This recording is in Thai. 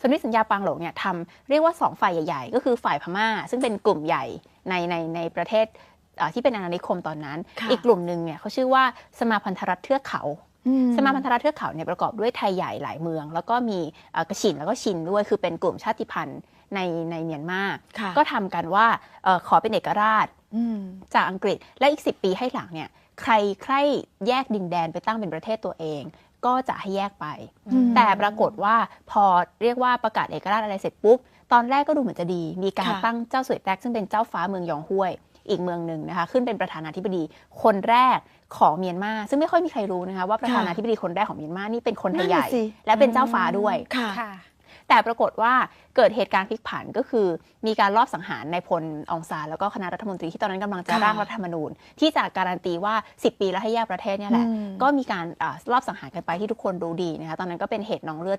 สนธิสัญญาปางหลงเนี่ยทำเรียกว่า 2 ฝ่ายใหญ่ ๆ ก็คือฝ่ายพม่า ซึ่งเป็นกลุ่มใหญ่ในในในประเทศอ่าที่เป็นอาณานิคมตอนนั้นค่ะอีกกลุ่มหนึ่งเนี่ยเขาชื่อว่าสมาพันธรัฐเทือกเขาสมาพันธรัฐเทือกเขาเนี่ยประกอบด้วยไทยใหญ่หลายเมือง แล้วก็มีเอ่อกระฉินแล้วก็ชินด้วยคือเป็นกลุ่มชาติพันธุ์ในในเมียนมาค่ะก็ทำกันว่าเอ่อขอเป็นเอกราชอืมจากอังกฤษและอีก 10 ปีให้หลังเนี่ยใครใครแยกดินแดนไปตั้งเป็นประเทศตัวเอง ก็จะให้แยกไปอืมแต่ปรากฏว่าพอเรียกว่าประกาศเอกราชอะไรเสร็จปุ๊บ ตอนแรกก็ดูเหมือนจะดี มีการค่ะตั้งเจ้าสวยแตกซึ่งเป็นเจ้าฟ้าเมืองยองห้วย อีกเมืองหนึ่งนะคะ ขึ้นเป็นประธานาธิบดีคนแรกของเมียนมา ซึ่งไม่ค่อยมีใครรู้นะคะว่าประธานาธิบดีคนแรกของเมียนมานี่เป็นคนไทยใหญ่นั่นน่ะสิและเป็นเจ้าฟ้าด้วยค่ะค่ะ แต่ปรากฏว่าเกิดเหตุการณ์พลิกผันก็คือ มีการลอบสังหารในายพลองซานแล้วก็คณะรัฐมนตรีที่ตอนนั้นกำลังจะค่ะร่างรัฐธรรมนูญ ที่จะการันตีว่า 10 ปีแล้วให้แยกประเทศเนี่ยแหละอืมก็มีการอ่ารอบสังหารกันไปที่ทุกคนรู้ดีนะคะตอนนั้นก็เป็นเหตุน้องเลือด